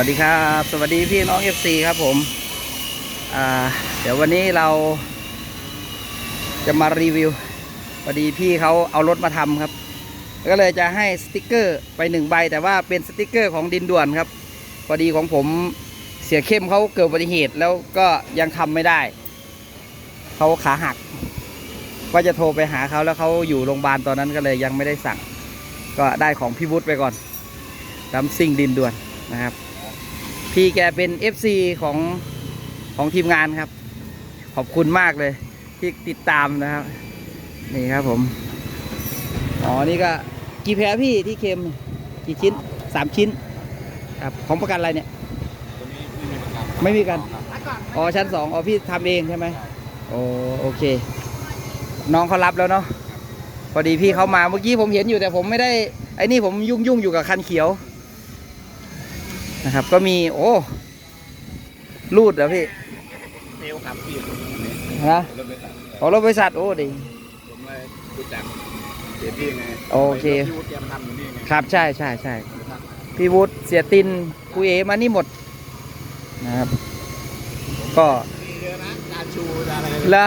วัสดีครับ สวัสดีพี่น้อง FC ครับผมเดี๋ยววันนี้เราจะมารีวิวพอดีพี่เขาเอารถมาทำครับ ก็เลยจะให้สติกเกอร์ไปหนึ่งใบ แต่ว่าเป็นสติกเกอร์ของดินด่วนครับ พอดีของผมเสียเข้มเขาเกิดอุบัติเหตุแล้วก็ยังทำไม่ได้ เขาขาหัก ก็จะโทรไปหาเขาแล้วเขาอยู่โรงพยาบาลตอนนั้นก็เลยยังไม่ได้สั่ง ก็ได้ของพี่วุฒิไปก่อนดำซิ่งดินด่วนนะครับ พี่แกเป็น FC ของของทีมงานครับ ขอบคุณมากเลยที่ติดตามนะครับ นี่ครับผม อ๋อ นี่ก็กี่แผลพี่ที่เค็มกี่ชิ้นสามชิ้น ครับ ของประกันอะไรเนี่ยตัวนี้ไม่มีประกันไม่มีกันครับอ๋อชั้นสองอ๋อพี่ทำเองใช่ไหมโอ้โอเค น้องเขารับแล้วเนาะพอดีพี่เขามาเมื่อกี้ผมเห็นอยู่แต่ผมไม่ได้ไอ้นี่ผมยุ่งยุ่งๆอยู่กับคันเขียว นะครับ ก็มีโอ้รูดเหรอพี่เซลลครับพี่ฮะรถบริษัทขอรถบริษัทโอ้ดีผมเลยรู้จักเสียพี่ไงโอเคพี่วุฒิแกมาทำอยู่นี่ไงครับใช่ใช่ใช่พี่วุฒิเสียตินคุยเอมานี่หมดนะครับ ก็มีเยอะนะดาชูดาอะไรละ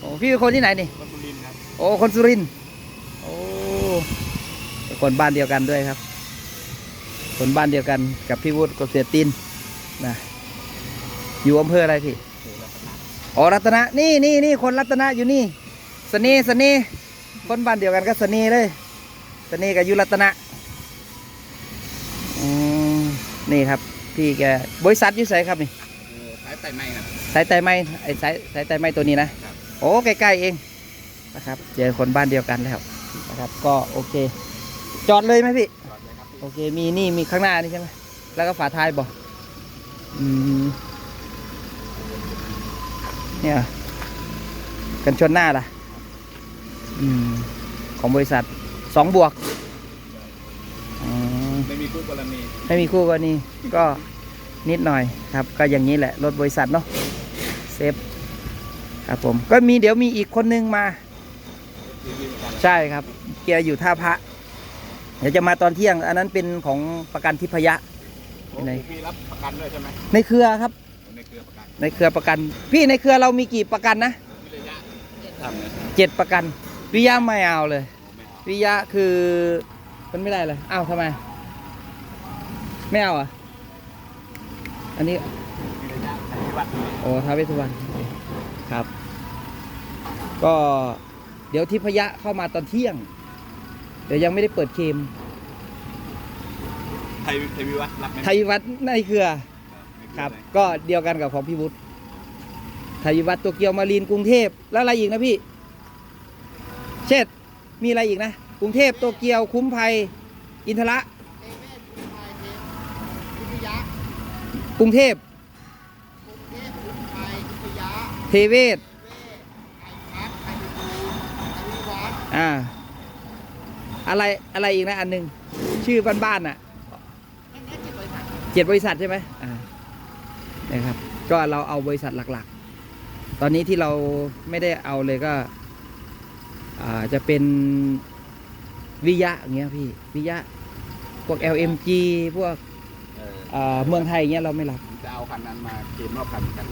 โอ้พี่เป็นคนที่ไหนนี่คนสุรินทร์ครับโอ้คนสุรินทร์โอ้เป็นคนบ้านเดียวกันด้วยครับ คนบ้านเดียวกันกับพี่วุฒิกับเสียตินนะอยู่อำเภออะไรพี่อ๋อรัตนะนี่นี่นี่คนรัตนะอยู่นี่สนีสนีคนบ้านเดียวกันก็สนีเลยสนีกับอยุรัตนะอืมนี่ครับ พี่แกบริษัทอยู่ไสครับนี่เออสายไต่ไม้ครับสายไตไม้ไอ้สายสายไตไม้ตัวนี้นะครับโอ้ใกล้ๆเองนะครับ เจอคนบ้านเดียวกันแล้วนะครับ ก็โอเค จอดเลยไหมพี่ โอเค มีนี่มีข้างหน้านี่ใช่ไหมแล้วก็ฝาท้ายบอกอืมเนี่ยกันชนหน้าล่ะ อืม ของบริษัทสองบวกอืมไม่มีคู่กรณีไม่มีคู่กรณีก็นิดหน่อยครับ ก็อย่างนี้แหละรถบริษัทเนาะเซฟครับผม ก็มีเดี๋ยวมีอีกคนนึงมามีมีประกันใช่ครับ เกียร์อยู่ท่าพระ เดี๋ยวจะมาตอนเที่ยง อันนั้นเป็นของประกันทิพยะโอ้ไหนพี่รับประกันด้วยใช่ไหมในเครือครับ ในเครือประกัน ในเครือประกัน พี่ในเครือเรามีกี่ประกันนะวิริยะทำเลยเจ็ดประกัน วิยะไม่เอาเลยไม่เอาวิยะคือมันไม่ได้เลยอ้าวทำไม ไม่เอาอะ อันนี้วิริยะไทยวัดโอ้ท้าวเวสสุวรรณครับ ก็เดี๋ยวทิพยะเข้ามาตอนเที่ยง เดี๋ยวยังไม่ได้เปิดเคมไทยไทยวิวัฒน์รับไหมไทยวัดในเครือในเอครับไหนก็เดียวกันกับของพี่วุฒิไทยวัดตัวเกียวมารีนกรุงเทพแล้วอะไรอีกนะพี่ เช่นมีอะไรอีกนะกรุงเทพตัวเกียวคุ้มภัย อินทระกรุงเทพเทเวศอ่า อะไรอะไรอีกนะอันหนึ่งชื่อบ้านๆน่ะเจ็ดบริษัทใช่ไหมอ่านะครับ ก็เราเอาบริษัทหลักๆ ตอนนี้ที่เราไม่ได้เอาเลยก็อ่าจะเป็นวิยะอย่างเงี้ยพี่วิยะ พวก LMG พวกเอออ่าเมืองไทยอย่างเงี้ยเราไม่รับจะเอาคันนั้นมาเกมรอบคันกัน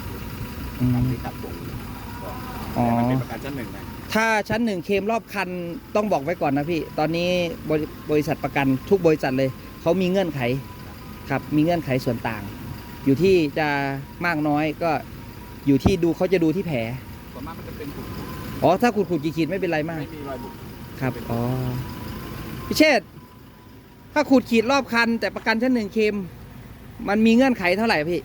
อืมคันที่ขับส่งก่อนอ๋อแต่มันเป็นประกันชั้นหนึ่งนะ ถ้าชั้นหนึ่งเคลมรอบคันต้องบอกไว้ก่อนนะพี่ ตอนนี้บริบริษัทประกันทุกบริษัทเลย เขามีเงื่อนไขครับมีเงื่อนไขส่วนต่าง อยู่ที่จะมากน้อยก็อยู่ที่ดูเขาจะดูที่แผลส่วนมากมันจะเป็นขุดอ๋อถ้าขูดขูดขีดๆไม่เป็นไรมาก ไม่มีรอยบุบครับอ๋อพิเชษฐ์ถ้าขูดขีดรอบคัน แต่ประกันชั้นหนึ่งเคลมมันมีเงื่อนไขเท่าไหร่พี่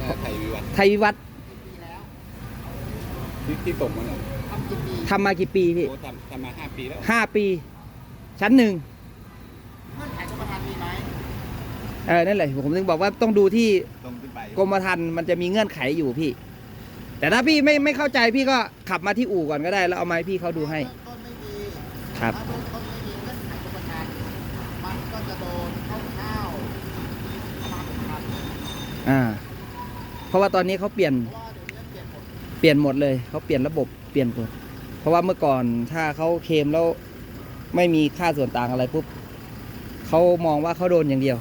ก็ไทยวิวัฒน์ไทยวิวัฒน์ ที่ที่ส่งมาเนี่ยทำมากี่ปีพี่โอ้ทำทำมาห้าปีแล้วห้าปี ชั้นหนึ่งเออนั่นแหละผมถึงบอกว่าต้องดูที่ส่งขึ้นไปกรมธรรม์มันจะมีเงื่อนไขอยู่พี่ แต่ถ้าพี่ไม่ไม่เข้าใจพี่ก็ขับมาที่อู่ก่อนก็ได้ แล้วเอามาให้พี่เขาดูให้ ต้นไม่ดีครับ ถ้าต้นต้นไม่ดีเงื่อนไขกรรมการมันก็จะโดนเข้าข้าวประมาณพันอ่า เพราะว่าตอนนี้เขาเปลี่ยน เพราะว่า เดี๋ยวนี้เปลี่ยนหมดเปลี่ยนหมดเลยเขาเปลี่ยนระบบเปลี่ยนหมดเพราะว่าเมื่อก่อนถ้าเขาเคลมแล้วไม่มีค่าส่วนต่างอะไรปุ๊บเขามองว่าเขาโดนอย่างเดียว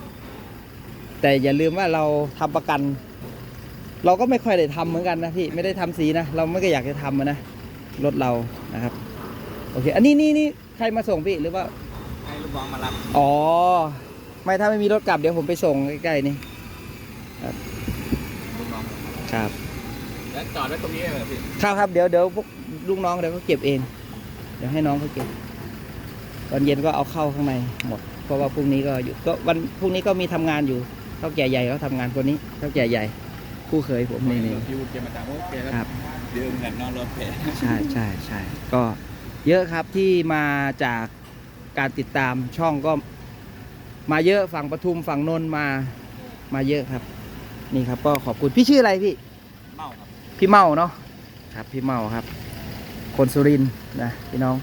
แต่อย่าลืมว่าเราทำประกัน เราก็ไม่ค่อยได้ทำเหมือนกันนะพี่ไม่ได้ทำสีนะเราไม่ก็อยากจะทำอะนะรถเรานะครับโอเคอันนี้นี่นี่ใครมาส่งพี่หรือว่าให้ลูกน้องมารับอ๋อไม่ถ้าไม่มีรถกลับเดี๋ยวผมไปส่งใกล้ๆนี่ลูกน้องมารับครับ แล้วจอดไว้ตรงนี้เลยเหรอพี่ครับครับเดี๋ยวเดี๋ยวพวกลูกน้องเดี๋ยวเขาเก็บเอง เดี๋ยวให้น้องเขาเก็บ ตอนเย็นก็เอาเข้าข้างในหมด เพราะว่าพรุ่งนี้ก็อยู่ก็วันพรุ่งนี้ก็มีทำงานอยู่เท่าแก่ใหญ่เขาทำงานคนนี้เท่าแก่ใหญ่ คู่เคยผมนี่นี่ พี่วุฒิแกมาถามว่าแกก็ครับ เดือนกันนอนรถแผลใช่ใช่ใช่ก็เยอะครับที่มาจากการติดตามช่องก็ มาเยอะฝั่งปทุมฝั่งนนท์มามาเยอะครับ นี่ครับก็ขอบคุณพี่ชื่ออะไรพี่ เมาครับ พี่เมาเนาะครับพี่เมาครับ คนสุรินทร์นะพี่น้อง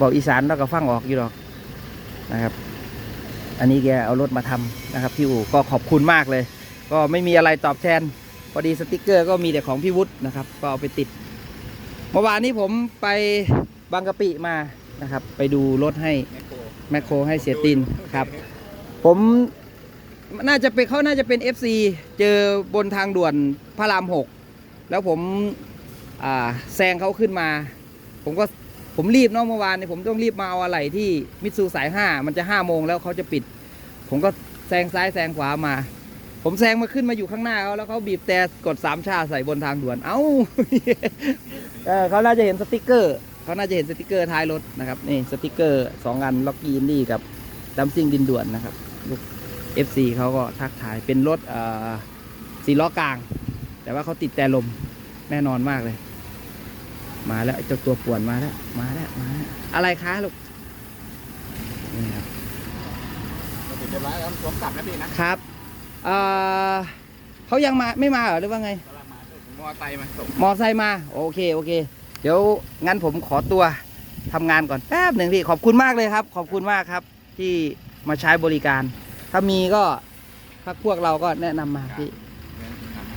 บอกอีสานแล้วก็ฟังออกอยู่หรอกนะครับ อันนี้แกเอารถมาทำนะครับ พี่อู๋ก็ขอบคุณมากเลย ก็ไม่มีอะไรตอบแทนพอดีสติกเกอร์ก็มีแต่ของพี่วุฒินะครับ ก็เอาไปติดเมื่อวานนี้ผมไปบางกะปิมานะครับ ไปดูรถให้แมคโครแมคโครให้เสียตินครับ ผมน่าจะเป็นเขาน่าจะเป็น FC เจอบนทางด่วนพระรามหก แล้วผมแซงเขาขึ้นมา ผมก็ผมรีบเนาะเมื่อวานเนี่ยผมต้องรีบมาเอาอะไรที่มิตซูสายห้ามันจะห้าโมงแล้วเขาจะปิด ผมก็แซงซ้ายแซงขวามา ผมแซงมาขึ้นมาอยู่ข้างหน้าเขาแล้วเขาบีบแต่กดสามชาใส่บนทางด่วน เอ้าเขาน่าจะเห็นสติกเกอร์เขาน่าจะเห็นสติกเกอร์ท้ายรถนะครับนี่สติกเกอร์สองอันล็อกกี้อินดี้กับดัมซิงดินด่วนนะครับลูก FC เขาก็ทักทายเป็นรถเอ่อสีล้อกลาง แต่ว่าเขาติดแต่ลมแน่นอนมากเลย มาแล้วไอ้เจ้าตัวป่วนมาแล้ว มาแล้วมาแล้วอะไรคะลูกนี่ครับก็ติดเรียบร้อยแล้วผมกลับนะพี่นะครับเอ่อเขายังมาไม่มาเหรอหรือว่าไงกำลังมาผมมอไซค์มาส่งมอไซค์มาโอเคโอเค เดี๋ยวงั้นผมขอตัวทำงานก่อนแป๊บหนึ่งพี่ขอบคุณมากเลยครับ ขอบคุณมากครับ ที่มาใช้บริการ ถ้ามีก็พักพวกเราก็แนะนำมาพี่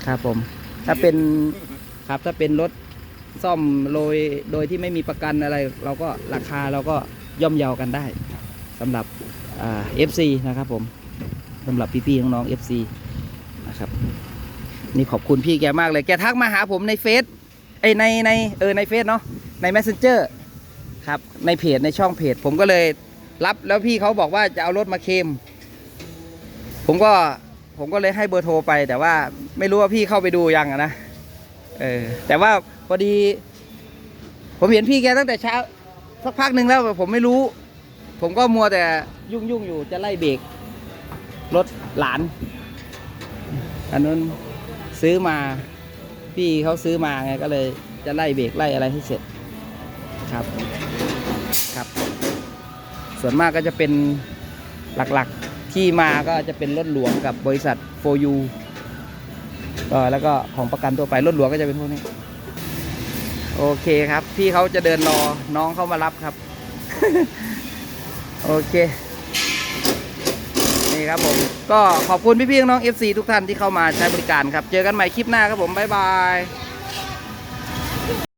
ครับผม ถ้าเป็นครับถ้าเป็นรถซ่อมโดยโดยที่ไม่มีประกันอะไร เราก็ราคาเราก็ย่อมเยากันได้สำหรับเอ่า FC นะครับผมสำหรับพี่ๆน้องๆ FC นะครับนี่ขอบคุณพี่แกมากเลยแกทักมาหาผมในเฟซไอในในเออในเฟซเนาะใน messenger ครับในเพจในช่องเพจ ผมก็เลยรับแล้วพี่เขาบอกว่าจะเอารถมาเคมผมก็ ผมก็เลยให้เบอร์โทรไป แต่ว่าไม่รู้ว่าพี่เข้าไปดูยังนะเออแต่ว่าพอดี ผมเห็นพี่แกตั้งแต่เช้าสักพักหนึ่งแล้วผมไม่รู้ ผมก็มัวแต่ยุ่งยุ่งอยู่จะไล่เบรกรถหลาน อันนั้นซื้อมา พี่เขาซื้อมาไงก็เลยจะไล่เบรกไล่อะไรให้เสร็จครับครับ ส่วนมากก็จะเป็นหลักๆ ที่มาก็จะเป็นรถหลวงกับบริษัท 4U แล้วก็ของประกันตัวไปรถหลวงก็จะเป็นพวกนี้ โอเคครับ พี่เขาจะเดินรอน้องเขามารับครับ โอเค นี่ครับผม ก็ขอบคุณพี่ๆน้อง FC ทุกท่านที่เข้ามาใช้บริการครับ เจอกันใหม่คลิปหน้าครับผม บ๊ายบาย